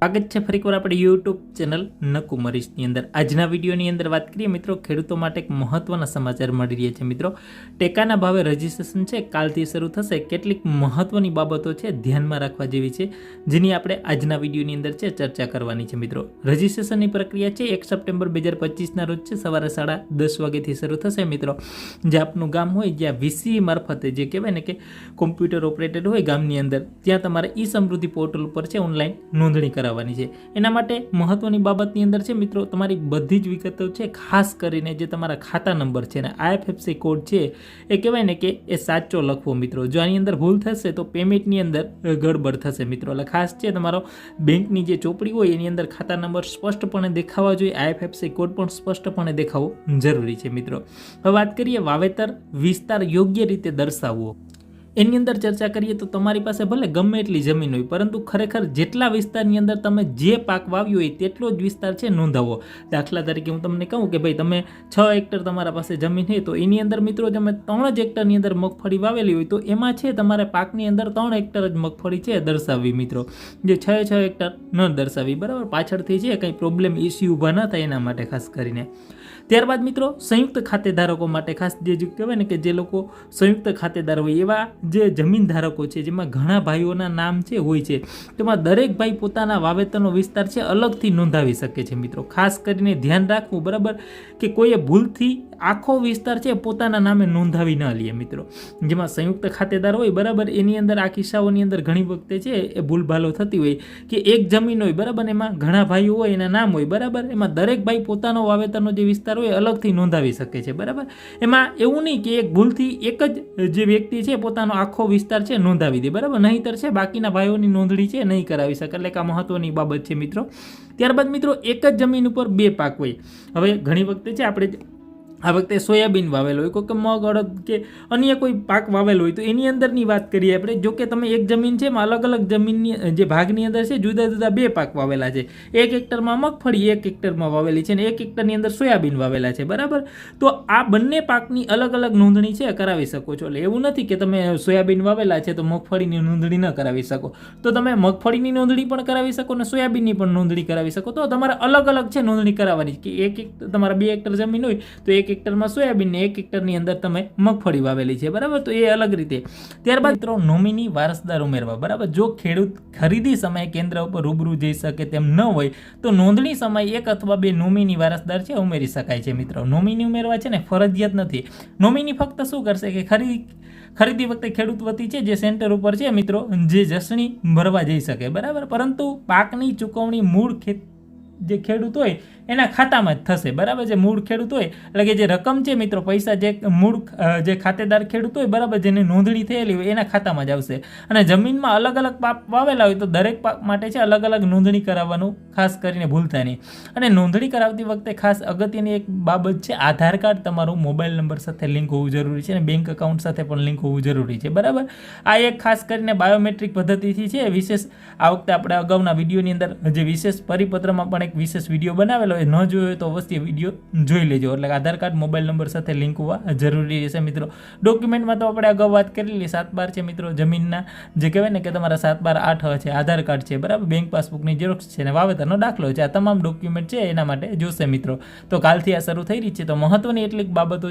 સ્વાગત છે ફરીકવાર આપણે યુટ્યુબ ચેનલ નકુમરીશની અંદર. આજના વિડીયોની અંદર વાત કરીએ મિત્રો, ખેડૂતો માટે એક મહત્વના સમાચાર મળી રહ્યા છે મિત્રો. ટેકાના ભાવે રજીસ્ટ્રેશન છે, કાલથી શરૂ થશે. કેટલીક મહત્વની બાબતો છે, ધ્યાનમાં રાખવા જેવી છે, જેની આપણે આજના વિડીયોની અંદર છે, ચર્ચા કરવાની છે મિત્રો. રજીસ્ટ્રેશનની પ્રક્રિયા છે, એક સપ્ટેમ્બર બે હજાર પચીસના રોજ છે, સવારે સાડા દસ વાગ્યાથી શરૂ થશે મિત્રો. જે આપનું ગામ હોય, જ્યાં વીસી મારફતે જે કહેવાય ને કે કોમ્પ્યુટર ઓપરેટેડ હોય ગામની અંદર, ત્યાં તમારે ઈ સમૃદ્ધિ પોર્ટલ ઉપર છે ઓનલાઈન નોંધણી કરાવવાની છે. એના માટે મહત્વની બાબતની અંદર છે મિત્રો, તમારી બધી જ વિગતો છે, ખાસ કરીને જે તમારા ખાતા નંબર છે ને આઈએફએફસી કોડ છે, એ કહેવાય ને કે એ સાચો લખવો મિત્રો. જો આની અંદર ભૂલ થશે તો પેમેન્ટની અંદર ગડબડ થશે મિત્રો. એટલે ખાસ છે તમારો બેંકની જે ચોપડી હોય એની અંદર ખાતા નંબર સ્પષ્ટપણે દેખાવા જોઈએ. આઈએફએફસી કોડ પણ સ્પષ્ટપણે દેખાવો જરૂરી છે મિત્રો. હવે વાત કરીએ વાવેતર વિસ્તાર યોગ્ય રીતે દર્શાવવો. એની અંદર ચર્ચા કરીએ તો તમારી પાસે ભલે ગમે એટલી જમીન હોય, પરંતુ ખરેખર જેટલા વિસ્તારની અંદર તમે જે પાક વાવ્યો હોય તેટલો જ વિસ્તાર છે નોંધાવો. દાખલા તરીકે હું તમને કહું કે ભાઈ તમે છ હેક્ટર તમારા પાસે જમીન હોય તો એની અંદર મિત્રો તમે ત્રણ જ હેક્ટરની અંદર મગફળી વાવેલી હોય તો એમાં છે તમારે પાકની અંદર ત્રણ હેક્ટર જ મગફળી છે દર્શાવવી મિત્રો. જે છ છ હેક્ટર ન દર્શાવવી, બરાબર? પાછળથી છે કંઈ પ્રોબ્લેમ ઇસ્યુ ઊભા ન થાય એના માટે ખાસ કરીને. ત્યારબાદ મિત્રો, સંયુક્ત ખાતેધારકો માટે ખાસ જે કહેવાય ને કે જે લોકો સંયુક્ત ખાતેદાર હોય એવા જે જમીન ધારકો છે, જેમાં ઘણા ભાઈઓના નામ છે, હોય છે, તેમાં દરેક ભાઈ પોતાના વાવેતરનો વિસ્તાર છે, અલગથી નોંધાવી શકે છે મિત્રો. ખાસ કરીને ધ્યાન રાખવું, બરાબર? કે કોઈએ ભૂલથી આખો વિસ્તાર છે, પોતાના નામે નોંધાવી ન લે, મિત્રો. જેમાં સંયુક્ત ખાતેદાર હોય, બરાબર? એની અંદર આ કિસ્સાઓની અંદર ઘણી વખતે છે, એ ભૂલભાલો થતી હોય કે એક જમીન હોય, બરાબર? એમાં ઘણા ભાઈઓ હોય, એના નામ હોય, બરાબર? એમાં દરેક ભાઈ પોતાનો વાવેતરનો જે વિસ્તાર હોય અલગથી નોંધાવી શકે છે, બરાબર? એમાં એવું નહીં કે એક ભૂલથી એક જ જે વ્યક્તિ છે, પોતાનો આખો વિસ્તાર છે, નોંધાવી દે, બરાબર? નહીંતર છે, બાકીના ભાઈઓની નોંધણી છે, નહીં કરાવી શકે. એટલે કે આ મહત્વની બાબત છે, મિત્રો. ત્યારબાદ, મિત્રો, એક જ જમીન ઉપર બે પાક હોય. હવે ઘણી વખતે છે, આપણે આ વખતે સોયાબીન વાવેલો હોય, કોઈ કે મગ, અડદ કે અન્ય કોઈ પાક વાવેલો હોય, તો એની અંદરની વાત કરીએ આપણે. જો કે તમે એક જમીન છે એમાં અલગ અલગ જમીનની જે ભાગની અંદર છે, જુદા જુદા બે પાક વાવેલા છે. એક હેક્ટરમાં મગફળી એક હેક્ટરમાં વાવેલી છે અને એક હેક્ટરની અંદર સોયાબીન વાવેલા છે. બરાબર? તો આ બંને પાકની અલગ અલગ નોંધણી છે, કરાવી શકો છો. એટલે એવું નથી કે તમે સોયાબીન વાવેલા છે તો મગફળીની નોંધણી ન કરાવી શકો. તો તમે મગફળીની નોંધણી પણ કરાવી શકો અને સોયાબીનની પણ નોંધણી કરાવી શકો. તો તમારે અલગ અલગ છે નોંધણી કરાવવાની. કે એક એક તમારા બે હેક્ટર જમીન હોય તો એક હેક્ટરમાં સોયાબીન ને એક હેક્ટરની અંદર તમે મગફળી વાવેલી છે, બરાબર? તો એ અલગ રીતે. ત્યારબાદ મિત્રો, નોમિની વારસદાર ઉમેરવા, બરાબર? જો ખેડૂત ખરીદી સમયે કેન્દ્ર ઉપર રૂબરૂ જઈ શકે તેમ ન હોય, તો નોંધણી સમયે એક અથવા બે નોમિની વારસદાર છે, ઉમેરી શકાય છે, મિત્રો. નોમિની ઉમેરવા છે ને ફરજિયાત નથી. નોમિની ફક્ત શું કરશે કે ખરીદી ખરીદી વખતે ખેડૂત વતી છે, જે સેન્ટર ઉપર છે, મિત્રો, જે જસણી ભરવા જઈ શકે, બરાબર? પરંતુ પાકની ચૂકવણી મૂળ ખેત જે ખેડૂત હોય, એના ખાતામાં જ થશે. બરાબર જે મૂળ ખેડૂત હોય, એટલે કે જે રકમ છે મિત્રો, પૈસા જે મૂળ જે ખાતેદાર ખેડૂત હોય, બરાબર, જેની નોંધણી થયેલી હોય, એના ખાતામાં જ આવશે. અને જમીનમાં અલગ અલગ પાક વાવેલા હોય, તો દરેક પાક માટે છે અલગ અલગ નોંધણી કરાવવાનું ખાસ કરીને ભૂલતા નહીં. અને નોંધણી કરાવતી વખતે ખાસ અગત્યની એક બાબત છે, આધાર કાર્ડ તમારું મોબાઈલ નંબર સાથે લિંક હોવું જરૂરી છે અને બેંક એકાઉન્ટ સાથે પણ લિંક હોવું જરૂરી છે. બરાબર? આ એક ખાસ કરીને બાયોમેટ્રિક પદ્ધતિથી છે, વિશેષ આ વખતે આપણે અગાઉના વિડીયોની અંદર જે વિશેષ પરિપત્રમાં પણ એક વિશેષ વીડિયો બનાવેલો હોય, ન જોયો તો અવશ્ય વીડિયો જોઈ લેજો. એટલે આધાર કાર્ડ, મોબાઈલ નંબર સાથે લિંક હોવા જરૂરી રહેશે મિત્રો. ડોક્યુમેન્ટમાં તો આપણે અગાઉ વાત કરેલી સાત બાર છે મિત્રો જમીનના. જે કહેવાય ને કે તમારા સાત બાર આઠ છે, આધાર કાર્ડ છે, બરાબર? બેંક પાસબુકની ઝેરોક્ષ છે અને વાવેતરનો દાખલો છે. આ તમામ ડોક્યુમેન્ટ છે, એના માટે જોશે મિત્રો. તો કાલથી આ શરૂ થઈ રહી છે. તો મહત્વની એટલીક બાબતો